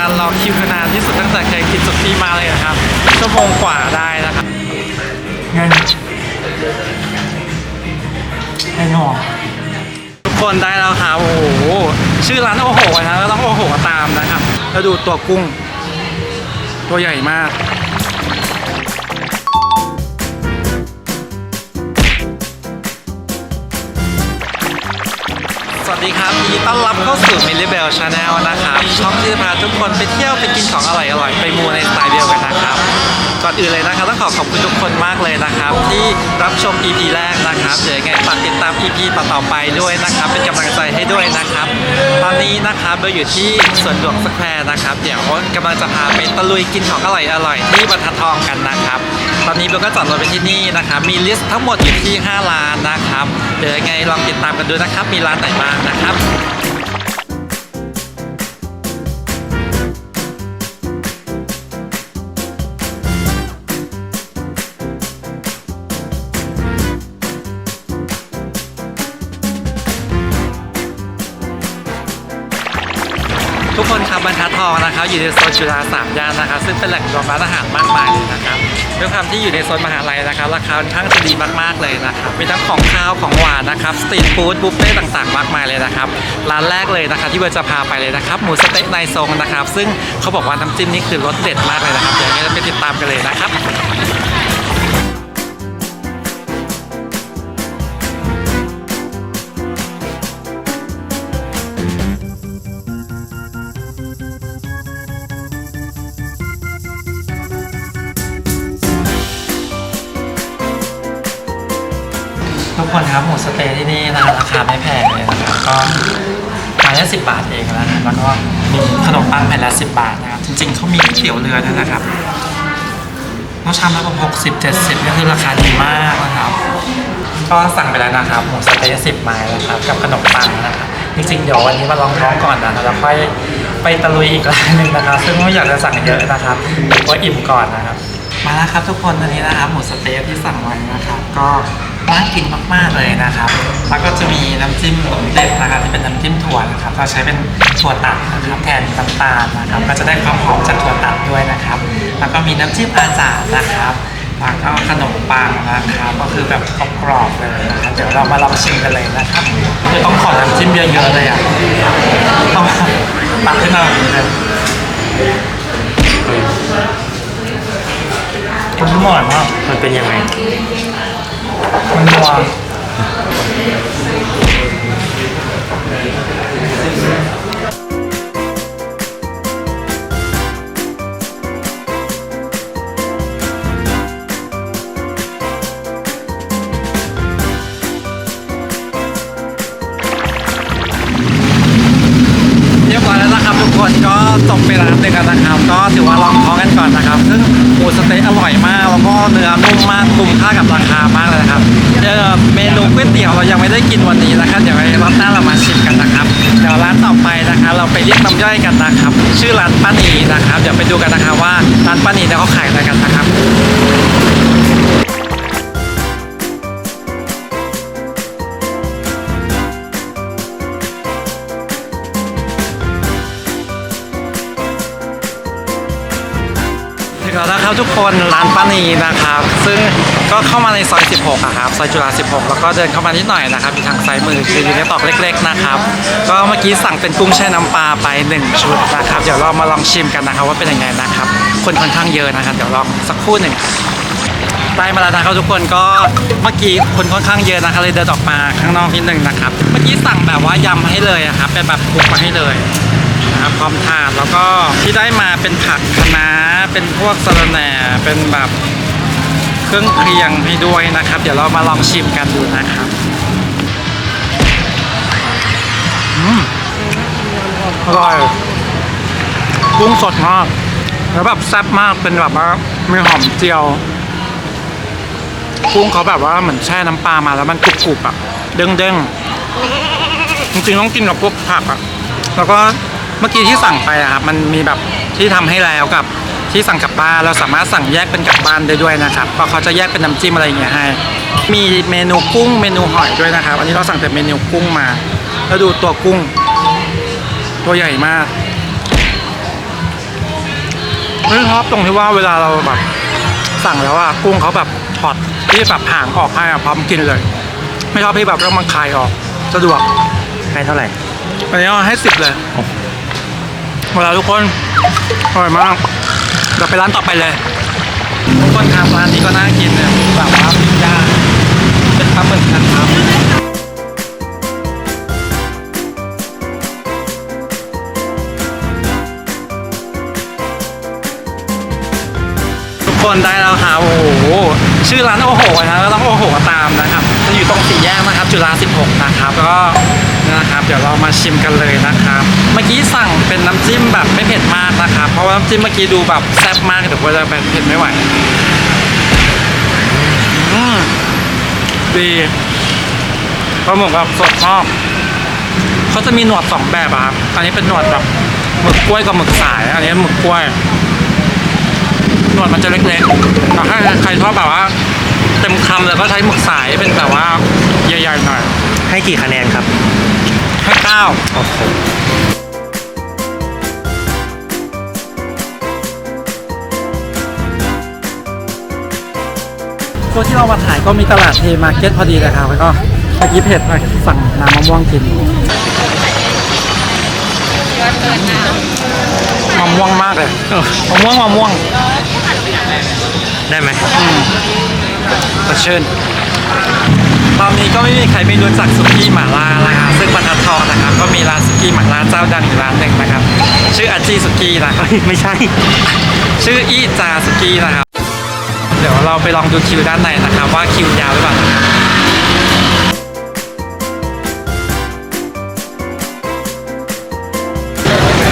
การรอคิวนานที่สุดตั้งแต่เคยกินสุกี้มาเลยนะครับ ชั่วโมงกว่าได้นะครับเงินไอ้หนอทุกคนได้แล้วครับโอ้โหชื่อร้านโอ้โหนะก็ต้องโอ้โหตามนะครับแล้วดูตัวกุ้ง ตัวใหญ่มาก วัสดีครับยินดีต้อนรับเข้าสู่ m i l l i b e l Channel นะครับช่องที่จะพาทุกคนไปเที่ยวไปกินของอร่อยๆ ไปมูในสไตล์เดียวกันนะครับ ก่อนอื่นเลยนะครับต้องขอขอบคุณทุกคนมากเลยนะครับ ที่รับชม EP แรกนะครับเดี๋ยวยังไงฝากติดตาม EP ต่อๆไปด้วยนะครับ เป็นกำลังใจให้ด้วยนะครับ ตอนนี้นะครับเราอยู่ที่สวนหลวงสแควร์นะครับ เดี๋ยวกำลังจะพาไปตะลุยกินของอร่อยๆที่บรรทัดทองกันนะครับตอนนี้เบลก็จอดรถไปที่นี่นะครับมีลิสต์ทั้งหมดอยู่ที่ 5 ร้านนะครับ เดี๋ยวยังไงลองติดตามกันดูนะครับ มีร้านไหนบ้างนะครับ ทุกคนครับบรรทัดทองนะครับอยู่ในโซนจุฬาสามย่านนะครับซึ่งเป็นแหล่งรวมร้านอาหารมากมายเลยนะครับด้วยความที่อยู่ในโซนมหาลัยนะครับราคาค่อนข้างจะดีมากๆเลยนะครับมีทั้งของข้าวของหวานนะครับสตรีทฟู้ดบุฟเฟ่ต่างๆ มากมายเลยนะครับร้านแรกเลยนะครับที่เบลจะพาไปเลยนะครับหมูสเต๊ะนทรงนะครับ ซึ่งเขาบอกว่าน้ำจิ้มนี่คือรสเด็ดมากเลยนะครับเดี๋ยวเราไปติดตามกันเลยนะครับ ครับหมูสะเต๊ะที่นี่นะราคาไม่แพงเลยนะครับก็ไม้ละสิบบาทเองนะครับแล้วก็มีขนมปังแผ่นละสิบบาทนะครับจริงๆเขามีเตี๋ยวเรือด้วยนะครับแล้วชามละประมาณหกสิบเจ็ดสิบนี่คือราคาดีมากนะครับก็สั่งไปแล้วนะครับหมูสะเต๊ะสิบไม้นะครับกับขนมปังนะครับจริงๆเดี๋ยววันนี้มาลองท้องก่อนนะครับแล้วค่อยไปตะลุยอีกร้านหนึ่งนะครับ ซึ่งไม่อยากจะสั่งเยอะนะครับเดี๋ยวก็อิ่มก่อนนะครับ มาแล้วครับทุกคนตอนนี้นะครับหมูสเต๊ะที่สั่งไว้นะครับก็น่ากินมากๆเลยนะครับ แล้วก็จะมีน้ำจิ้มรสเด็ดนะครับที่เป็นน้ำจิ้มถั่วนะครับเราใช้เป็นถั่วตัดนะครับแทนน้ำตาลนะครับ ก็จะได้ความหอมจากถั่วตัดด้วยนะครับ แล้วก็มีน้ำจิ้มอาจารย์นะครับแล้วก็ขนมปังนะครับก็คือแบบกรอบๆเลยนะครับเดี๋ยวเรามาลองชิมกันเลยนะครับคือต้องขอน้ำจิ้มเยอะๆเลยอะต้องตักขึ้นมาแบบนี้เลย มันอร่อยมากมันเป็นยังไง มันนัว ก่อนนะครับ ซึ่งหมูสเต๊ะอร่อยมากแล้วก็เนื้อนุ่มมากคุ้มค่ากับราคามากเลยนะครับเดี๋ยวเมนูก๋วยเตี๋ยวเรายังไม่ได้กินวันนี้นะครับเดี๋ยวไว้รอบหน้าเรามาชิมกันนะครับเดี๋ยวร้านต่อไปนะครับเราไปเรียกน้ำย่อยกันนะครับ ชื่อร้านป้านีนะครับเดี๋ยวไปดูกันนะคะว่าร้านป้านีเนี่ยเขาขายอะไรกันนะครับ แล้วนะครับทุกคนร้านป้านีนะครับ ซึ่งก็เข้ามาในซอย 16อะครับซอยจุฬา16 แล้วก็เดินเข้ามานิดหน่อยนะครับอยู่ทางซ้ายมือคืออยู่ในตอกเล็ก ๆนะครับ ก็เมื่อกี้สั่งเป็นกุ้งแช่น้ำปลาไป 1 ชุดนะครับ เดี๋ยวเรามาลองชิมกันนะครับว่าเป็นยังไงนะครับ คนค่อนข้างเยอะนะครับ เดี๋ยวลองสักครู่หนึ่งได้มาแล้วนะครับทุกคนก็เมื่อกี้คนค่อนข้างเยอะนะครับเลยเดินออกมาข้างนอกนิดนึงนะครับ เมื่อกี้สั่งแบบว่ายำให้เลยอะครับเป็นแบบคลุกมาให้เลย นะครับพร้อมทานแล้วก็ที่ได้มาเป็นผักคะน้าเป็นพวกสะระแหน่เป็นแบบเครื่องเคียงให้ด้วยนะครับ เดี๋ยวเรามาลองชิมกันดูนะครับอืมอร่อยกุ้งสดมากแล้วแบบแซ่บมากเป็นแบบว่ามีหอมเจียวกุ้งเขาแบบว่าเหมือนแช่น้ำปลามาแล้วมันกรุบๆอะเด้งๆจริงๆต้องกินกับพวกผักอะ แล้วก็ เมื่อกี้ที่สั่งไปอะครับมันมีแบบที่ทำให้แล้วกับที่สั่งกลับบ้านเราสามารถสั่งแยกเป็นกลับบ้านได้ด้วยนะครับเพราะเขาจะแยกเป็นน้ำจิ้มอะไรอย่างเงี้ยให้มีเมนูกุ้งเมนูหอยด้วยนะครับ อันนี้เราสั่งแต่เมนูกุ้งมา แล้วดูตัวกุ้ง ตัวใหญ่มากไม่ชอบตรงที่ว่าเวลาเราแบบสั่งแล้วอะกุ้งเขาแบบถอดที่แบบหางออกให้อะพร้อมกินเลย ไม่ชอบที่แบบต้องมันคลายออก สะดวกให้เท่าไหร่อันนี้เอาให้สิบเลย หมดแล้วทุกคนอร่อยมากเดี๋ยวไปร้านต่อไปเลยทุกคนครับร้านนี้ก็น่ากินเนี่ยแบบว่าปิ้งย่างเป็นปลาหมึกนะครับทุกคนได้แล้วครับโอ้โหชื่อร้านโอโหนะก็ต้องโอโหตามนะครับจะอยู่ตรงสี่แยกนะครับ จุฬา16นะครับแล้วก็นี่นะครับเดี๋ยวเรามาชิมกันเลยนะครับ เมื่อกี้สั่งเป็นน้ำจิ้มแบบไม่เผ็ดมากนะครับ เพราะว่าน้ำจิ้มเมื่อกี้ดูแบบแซ่บมากเดี๋ยวเราจะเป็นเผ็ดไม่ไหวดีปลาหมึกแบบสดมากเขาจะมีหนวดสองแบบครับ อันนี้เป็นหนวดแบบหมึกกล้วยกับหมึกสาย อันนี้หมึกกล้วย หนวดมันจะเล็กๆแต่ถ้าใครชอบแบบว่า เต็มคำแล้วก็ใช้หมึกสายเป็นแบบว่าใหญ่ๆหน่อย ให้กี่คะแนนครับ ก้าโอ้โหตัวที่เรามาถ่ายก็มีตลาดเทมาร์เก็ตพอดีเลยครับแล้วก็เมื่อกี้เผ็ดไปสั่งน้ำมะม่วงกินมะม่วงมากเลยเออมะม่วงมะม่วง ได้ไหมสดชื่น ตอนนี้ก็ไม่มีใครไม่รู้จักสุกี้หม่าล่านะครับซึ่งบรรทัดทองนะครับก็มีร้านสุกี้หม่าล่าเจ้าดังอยู่ร้านหนึ่งนะครับ ชื่ออาจีสุกี้นะครับเฮ้ยไม่ใช่ ชื่ออีจาสุกี้นะครับ เดี๋ยวเราไปลองดูคิวด้านในนะครับ ว่าคิวยาวหรือเปล่านะครับ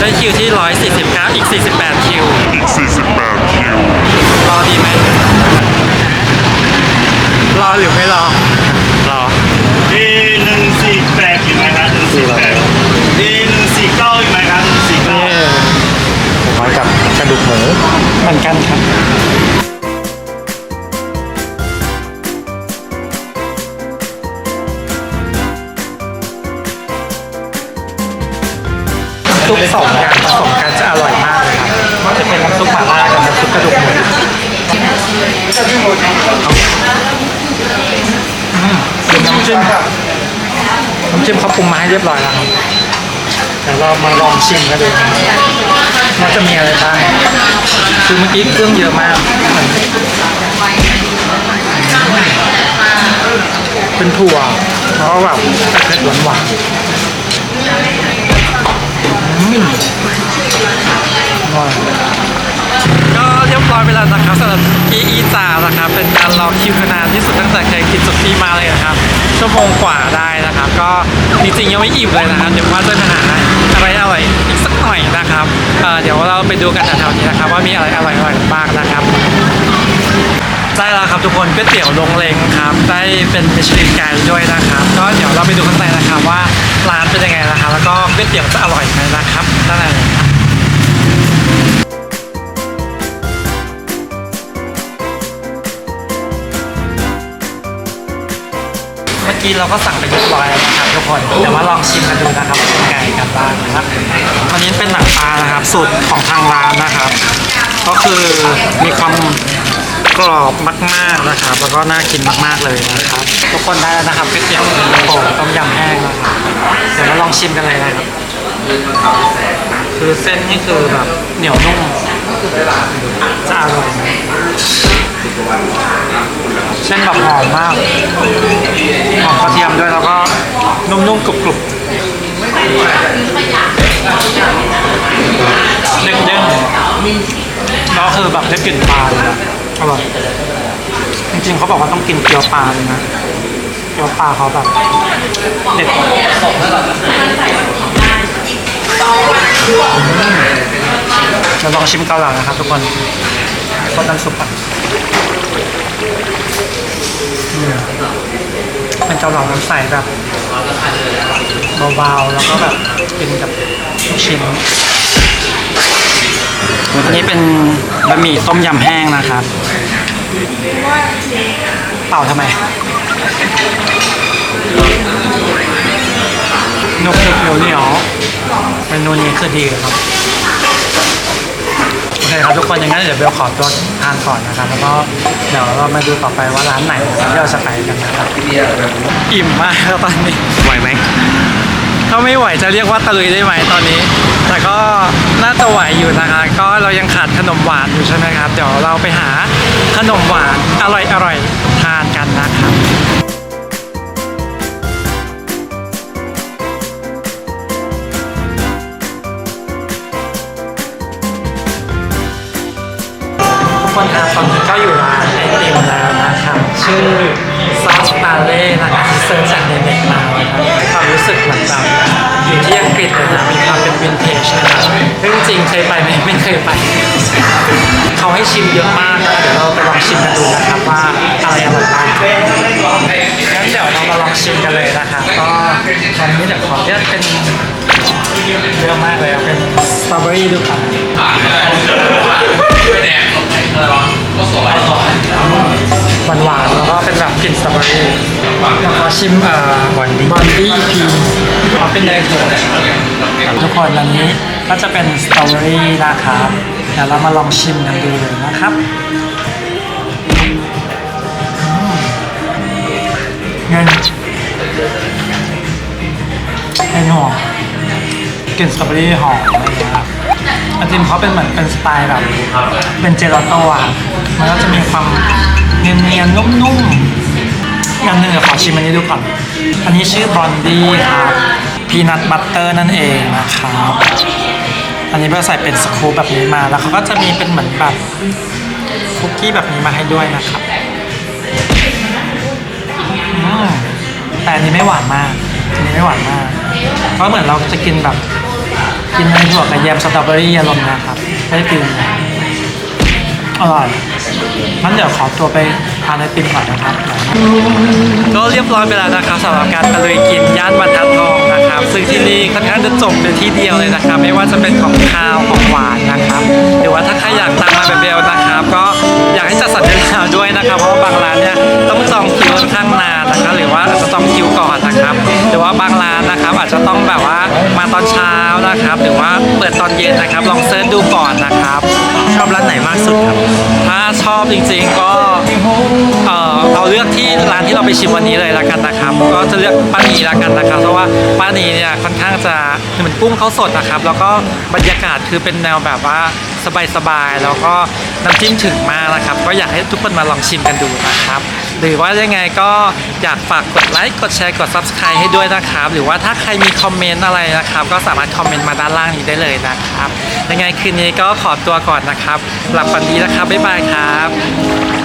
ได้คิวที่ 149 อีก 48 คิว อีก 48 คิว รอดีไหม รอหรือไม่รอ กระดูกหมูเหมือนกันครับซุปสองอย่างผสมกันจะอร่อยมากเลยครับก็จะเป็นน้ำซุปหม่าล่ากับน้ำซุปกระดูกหมูอืมเป็นน้ำจิ้มน้ำจิ้มเขาปรุงมาให้เรียบร้อยแล้วครับเดี๋ยวเรามาลองชิมกันดู นะครับว่าจะมีอะไรบ้างคือเมื่อกี้เครื่องเยอะมากเป็นถั่วแล้วก็แบบเผ็ดๆหวานๆก็เรียบร้อยไปแล้วนะครับสำหรับกีอีจานะครับ เป็นการรอคิวนานที่สุดตั้งแต่เคยกินสุกี้มาเลยนะครับ ชั่วโมงกว่าได้นะครับ ก็จริงๆยังไม่อิ่มเลยนะครับเดี๋ยวว่าจะหาอะไรอร่อย นะครับเเดี๋ยวเราไปดูกันแถวๆนี้นะครับ ว่ามีอะไรอร่อยๆบ้างนะครับได้แล้วครับทุกคนก๋วยเตี๋ยวลงเลงครับ ได้เป็นมิชลินไกด์ด้วยนะครับ ก็เดี๋ยวเราไปดูข้างในนะครับว่าร้านเป็นยังไงนะครับ แล้วก็ก๋วยเตี๋ยวจะอร่อยไหมนะครับนั่นแห กี้เราก็สั่งไปเรียบร้อยแล้วนะครับทุกคนเดี๋ยวมาลองชิมกันดูนะครับว่าเป็นไงกันบ้างนะครับวันนี้เป็นหนังปลานะครับสูตรของทางร้านนะครับ ก็คือมีความกรอบมากๆนะครับ แล้วก็น่ากินมากๆเลยนะครับ ทุกคนได้แล้วนะครับก๋วยเตี๋ยวเย็นตาโฟต้มยำแห้งนะครับเดี๋ยวมาลองชิมกันเลยนะครับคือเส้นนี่คือแบบเหนียวนุ่มจะอร่อยเส้นแบบหอมมาก ด้วยแล้วก็นุ่มๆกรุบๆเด้งๆแล้วคือแบบได้กลิ่นปลาเลยนะอร่อยจริงๆเขาบอกว่าต้องกินเกี๊ยวปลาเลยนะเกี๊ยวปลาเขาแบบเด็ดเราลองชิมเกาเหลานะครับทุกคนก็น้ำซุปอะ เป็นเกาเหลาน้ำใสแบบเบาๆแล้วก็แบบกินกับลูกชิ้นอันนี้เป็นบะหมี่ต้มยำแห้งนะครับ เป่าทำไมนกเล็กเหนียวเหนียวๆเมนูนี้คือดีเลยครับโอ เคครับทุกคนอย่างนั้นเดี๋ยวเบลขอตัวทานก่อนนะครับ แล้วก็เดี๋ยวเรามาดูต่อไปว่าร้านไหนนะครับที่เราจะไปกันนะครับอิ่มมากแล้วตอนนี้ไหวไหมถ้าไม่ไหวจะเรียกว่าตะลุยได้ไหมตอนนี้ แต่ก็น่าจะไหวอยู่นะคะ ก็เรายังขาดขนมหวานอยู่ใช่ไหมครับ เดี๋ยวเราไปหาขนมหวานอร่อยอร่อยๆทานกันนะครับ คนครับตอนนี้ก็อยู่ร้านไอติมแล้วนะครับชื่อซอสปาเล่นะครับที่เซิร์ชจากในเน็ตมานะครับให้ความรู้สึกเหมือนแบบอยู่ที่อังกฤษเลยนะมีความเป็นวินเทจนะครับซึ่งจริงๆเคยไปไหมไม่เคยไป เขาให้ชิมเยอะมากนะเดี๋ยวเราไปลองชิมกันดูนะครับว่าอะไรอร่อยบ้างงั้นเดี๋ยวเรามาลองชิมกันเลยนะครับก็ตอนนี้เดี๋ยวขอเลือกเป็น เยอะมากเลยเอาเป็นสตรอเบอรี่ดูก่อนหวานหวานๆแล้วก็เป็นแบบกลิ่นสตรอเบอรี่แล้วขอชิมเอ่อบอนดี้บอนดี้พีเอาเป็นเนยถั่วทุกคนอันนี้ก็จะเป็นสตรอเบอรี่นะครับเดี๋ยวเรามาลองชิมกันดูเลยนะครับเงินเงินหอม กลิ่นสตรอเบอรี่หอมอะไรอย่างเงี้ยครับไอติมเขาเป็นเหมือนเป็นสไตล์แบบ เป็นเจลาโต้อะมันก็จะมีความเนียนๆนุ่มๆอย่างหนึ่งเดี๋ยวขอชิมอันนี้ดูก่อน อันนี้ชื่อบอนดี้ครับพีนัทบัตเตอร์นั่นเองนะครับอันนี้เราใส่เป็นสกู๊ปแบบนี้มาแล้วเขาก็จะมีเป็นเหมือนแบบคุกกี้แบบนี้มาให้ด้วยนะครับแต่อันนี้ไม่หวานมากอันนี้ไม่หวานมากก็เหมือนเราจะกินแบบ กินเนยถั่วกับแยมสตรอเบอรี่อารมณ์นะครับได้ฟิลอร่อยงั้นเดี๋ยวขอตัวไปทานไอติมก่อนนะครับ ก็เรียบร้อยไปแล้วนะครับสำหรับการตะลุยกินย่านบรรทัดทองนะครับ ซึ่งที่นี่ค่อนข้างจะจบในที่เดียวเลยนะครับ ไม่ว่าจะเป็นของข้าวของหวานนะครับ หรือว่าถ้าใครอยากตามมาแบบเบลนะครับ ก็อยากให้จัดสรรเวลาด้วยนะครับ เพราะว่าบางร้านเนี่ย ย็นนะครับ ลองเซิร์ชดูก่อนนะครับ ชอบร้านไหนมากสุดครับ ถ้าชอบจริงๆก็เออเราเลือกที่ร้านที่เราไปชิมวันนี้เลยละกันนะครับ ก็จะเลือกป้านีละกันนะครับ เพราะว่าป้านีเนี่ยค่อนข้างจะเหมือนกุ้งเขาสดนะครับ แล้วก็บรรยากาศคือเป็นแนวแบบว่าสบายๆแล้วก็น้ำจิ้มถึงมากนะครับ ก็อยากให้ทุกคนมาลองชิมกันดูนะครับ หรือว่ายังไงก็อยากฝากกดไลค์กดแชร์กด subscribe ให้ด้วยนะครับ หรือว่าถ้าใครมีคอมเมนต์อะไรนะครับ ก็สามารถคอมเมนต์มาด้านล่างนี้ได้เลยนะครับ ยังไงคืนนี้ก็ขอตัวก่อนนะครับหลับฝันดีนะครับบ๊ายบายครับ